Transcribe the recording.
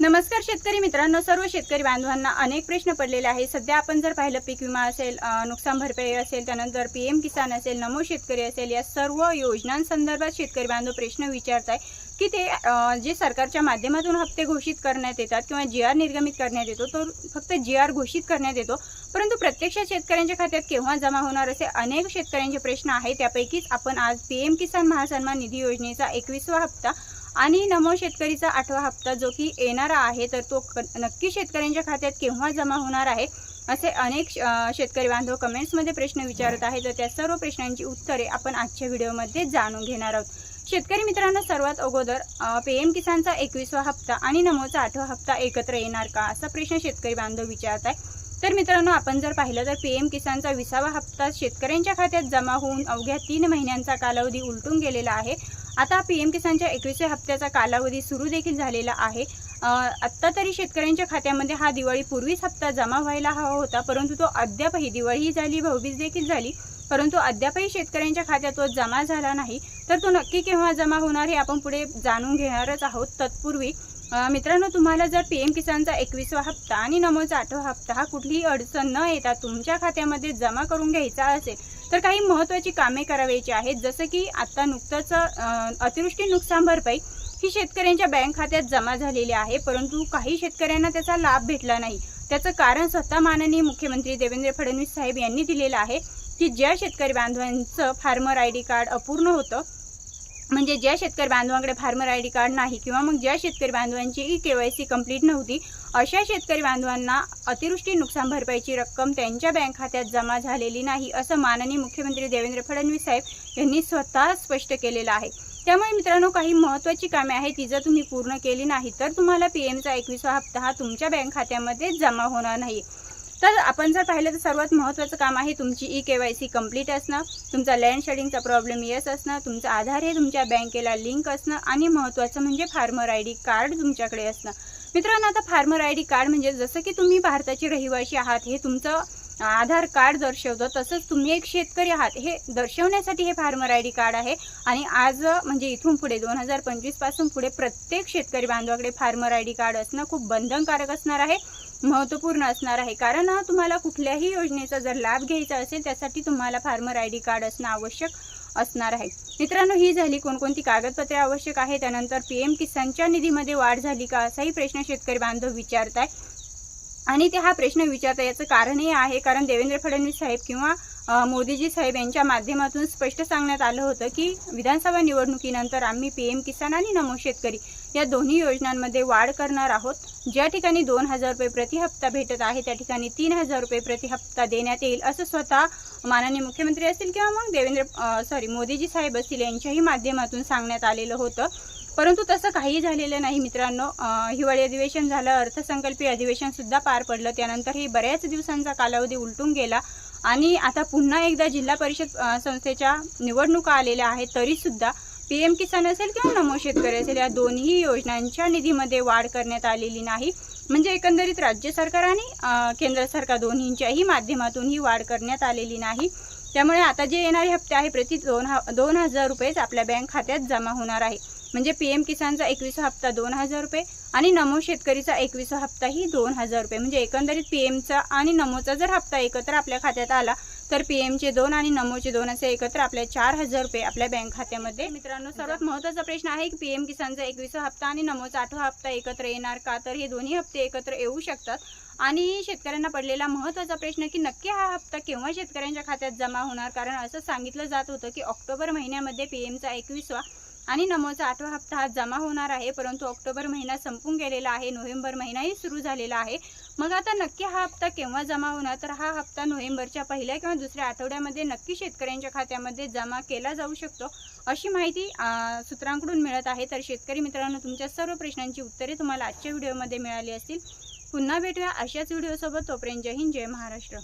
नमस्कार शेतकरी मित्रांनो सर्व शेतकरी बांधवांना अनेक प्रश्न पडलेले आहे सध्या आपण जर पाहिलं पीक विमा असेल नुकसान भरपाई असेल त्यानंतर पी एम किसान असेल नमो शेतकरी असेल या सर्व योजनांसंदर्भात शेतकरी बांधव प्रश्न विचारत आहे की ते जे सरकारच्या माध्यमातून हप्ते घोषित करण्यात येतात किंवा जी आर निर्गमित करण्यात येतो तो फक्त जी आर घोषित करण्यात येतो. परंतु प्रत्यक्षात शेतकऱ्यांच्या खात्यात केव्हा जमा होणार असे अनेक शेतकऱ्यांचे प्रश्न आहेत. त्यापैकीच आपण आज पी एम किसान महासन्मान निधी योजनेचा एकवीसवा हप्ता आणि नमो शेतकरीचा आठवा हप्ता जो की येणारा आहे तर तो क- नक्की शेतकऱ्यांच्या खात्यात केव्हा जमा होणार आहे असे अनेक शेतकरी बांधव कमेंट्समध्ये प्रश्न विचारत आहेत. तर त्या सर्व प्रश्नांची उत्तरे आपण आजच्या व्हिडिओमध्ये जाणून घेणार आहोत. शेतकरी मित्रांनो सर्वात अगोदर पी एम किसानचा एकवीसवा हप्ता आणि नमोचा आठवा हप्ता एकत्र येणार का असा प्रश्न शेतकरी बांधव विचारत आहे. तर मित्रांनो आपण जर पाहिलं तर पी एम किसानचा विसावा हप्ता शेतकऱ्यांच्या खात्यात जमा होऊन अवघ्या तीन महिन्यांचा कालावधी उलटून गेलेला आहे. आता पी एम किसानच्या एकवीसव्या हप्त्याचा कालावधी सुरू देखील झालेला आहे. आत्ता तरी शेतकऱ्यांच्या खात्यामध्ये हा दिवाळीपूर्वीच हप्ता जमा व्हायला हवा होता परंतु तो अद्यापही दिवाळीही झाली भाऊबीज देखील झाली परंतु अद्यापही शेतकऱ्यांच्या खात्यात तो जमा झाला नाही. तर तो नक्की केव्हा जमा होणार हे आपण पुढे जाणून घेणारच आहोत. तत्पूर्वी मित्रांनो तुम्हाला जर पी एम किसानचा एकवीसवा हप्ता आणि नमोचा आठवा हप्ता हा कुठलीही अडचण न येता तुमच्या खात्यामध्ये जमा करून घ्यायचा असेल तर काही महत्त्वाची कामे करावयाची आहेत. जसं की आत्ता नुकतंच अतिवृष्टी नुकसान भरपाई ही शेतकऱ्यांच्या बँक खात्यात जमा झालेली आहे. परंतु काही शेतकऱ्यांना त्याचा लाभ भेटला नाही. त्याचं कारण स्वतः माननीय मुख्यमंत्री देवेंद्र फडणवीस साहेब यांनी दिलेलं आहे की ज्या शेतकरी बांधवांचं फार्मर आय डी कार्ड अपूर्ण होतं म्हणजे ज्या शेतकरी बांधवांकडे फार्मर आय डी कार्ड नाही किंवा मग ज्या शेतकरी बांधवांची E K Y C complete नव्हती अशा शेतकरी बांधवांना अतिवृष्टी नुकसान भरपाईची रक्कम त्यांच्या बँक खात्यात जमा झालेली नाही असं माननीय मुख्यमंत्री देवेंद्र फडणवीस साहेब यांनी स्वतः स्पष्ट केलेलं आहे. त्यामुळे मित्रांनो काही महत्त्वाची कामे आहेत ती जर तुम्ही पूर्ण केली नाही तर तुम्हाला पी एमचा एकवीसवा हप्ता हा तुमच्या बँक खात्यामध्ये जमा होणार नाही तर आपण जर पाहिलं तर सर्वात महत्त्वाचं काम आहे तुमची E K Y C complete असणं तुमचा लँड शेडिंगचा प्रॉब्लेम येस असणं तुमचं आधार हे तुमच्या बँकेला लिंक असणं आणि महत्त्वाचं म्हणजे फार्मर आय डी कार्ड तुमच्याकडे असणं. मित्रांनो आता फार्मर आय डी कार्ड म्हणजे जसं की तुम्ही भारताचे रहिवासी आहात हे तुमचं आधार कार्ड दर्शवतं तसंच तुम्ही एक शेतकरी आहात हे दर्शवण्यासाठी हे फार्मर आय डी कार्ड आहे. आणि आज म्हणजे इथून पुढे दोन हजार पंचवीसपासून पुढे प्रत्येक शेतकरी बांधवाकडे फार्मर आय डी कार्ड असणं खूप बंधनकारक असणार आहे. महत्त्वपूर्ण असणार आहे. कारण तुम्हाला कुठल्याही योजनेचा जर लाभ घ्यायचा असेल त्यासाठी तुम्हाला फार्मर आय डी कार्ड असणं आवश्यक असणार आहे. मित्रांनो ही झाली कोणकोणती कागदपत्रे आवश्यक आहे? त्यानंतर पी एम किसानच्या निधीमध्ये वाढ झाली का? असाही प्रश्न शेतकरी बांधव विचारत आहे आणि ते हा प्रश्न विचारता याचं कारणही आहे. कारण देवेंद्र फडणवीस साहेब किंवा मोदीजी साहेब यांच्या माध्यमातून स्पष्ट सांगण्यात आलं होतं की विधानसभा निवडणुकीनंतर आम्ही पी एम किसान आणि नमो शेतकरी या दोन्ही योजनांमध्ये वाढ करणार आहोत. ज्या ठिकाणी दोन हजार रुपये प्रति हप्ता भेटत आहे त्या ठिकाणी तीन हजार रुपये प्रति हप्ता देण्यात येईल असं स्वतः माननीय मुख्यमंत्री असतील किंवा मग देवेंद्र सॉरी मोदीजी साहेब असतील यांच्याही माध्यमातून सांगण्यात आलेलं होतं. परंतु तसं काही झालेलं नाही मित्रांनो. हिवाळी अधिवेशन झालं अर्थसंकल्पीय अधिवेशन सुद्धा पार पडलं. त्यानंतरही बऱ्याच दिवसांचा कालावधी उलटून गेला. आणि आता पुन्हा एकदा जिल्हा परिषद संस्थेच्या निवडणुका आलेल्या आहेत तरीसुद्धा पी एम किसान असेल किंवा नमो शेतकरी असेल या दोन्ही योजनांच्या निधीमध्ये वाढ करण्यात आलेली नाही. म्हणजे एकंदरीत राज्य सरकार आणि केंद्र सरकार दोन्हींच्याही माध्यमातून ही वाढ करण्यात आलेली नाही. त्यामुळे आता जे येणारे हप्ते आहे प्रति दोन ह दोन हजार रुपयेच आपल्या बँक खात्यात जमा होणार आहे. म्हणजे पी एम किसानचा एकवीसा हप्ता दोन हजार रुपये आणि नमो शेतकरीचा एकवीसा हप्ताही दोन हजार रुपये. म्हणजे एकंदरीत पी एमचा आणि नमोचा जर हप्ता एकत्र आपल्या खात्यात आला तर पी एमचे दोन आणि नमोचे दोन असे एकत्र आपल्या चार हजार रुपये आपल्या बँक खात्यामध्ये. मित्रांनो सर्वात महत्त्वाचा प्रश्न आहे की पी एम किसानचा एकवीसा हप्ता आणि नमोचा आठवा हप्ता एकत्र येणार का? तर हे दोन्ही हप्ते एकत्र येऊ शकतात. आणि शेतकऱ्यांना पडलेला महत्त्वाचा प्रश्न की नक्की हा हप्ता केव्हा शेतकऱ्यांच्या खात्यात जमा होणार? कारण असं सांगितलं जात होतं की ऑक्टोबर महिन्यामध्ये पी एमचा एकवीसवा आणि नमोचा आठवा हप्ता हा जमा होणार आहे परंतु ऑक्टोबर महिना संपून गेलेला आहे नोव्हेंबर महिनाही सुरू झालेला आहे. मग आता नक्की हा हप्ता केव्हा जमा होणार? तर हा हप्ता नोव्हेंबरच्या पहिल्या किंवा दुसऱ्या आठवड्यामध्ये नक्की शेतकऱ्यांच्या खात्यामध्ये जमा केला जाऊ शकतो अशी माहिती सूत्रांकडून मिळत आहे. तर शेतकरी मित्रांनो तुमच्या सर्व प्रश्नांची उत्तरे तुम्हाला आजच्या व्हिडिओमध्ये मिळाली असतील. पुन्हा भेटूया अशाच व्हिडिओसोबत. तोपर्यंत जय हिंद जय महाराष्ट्र.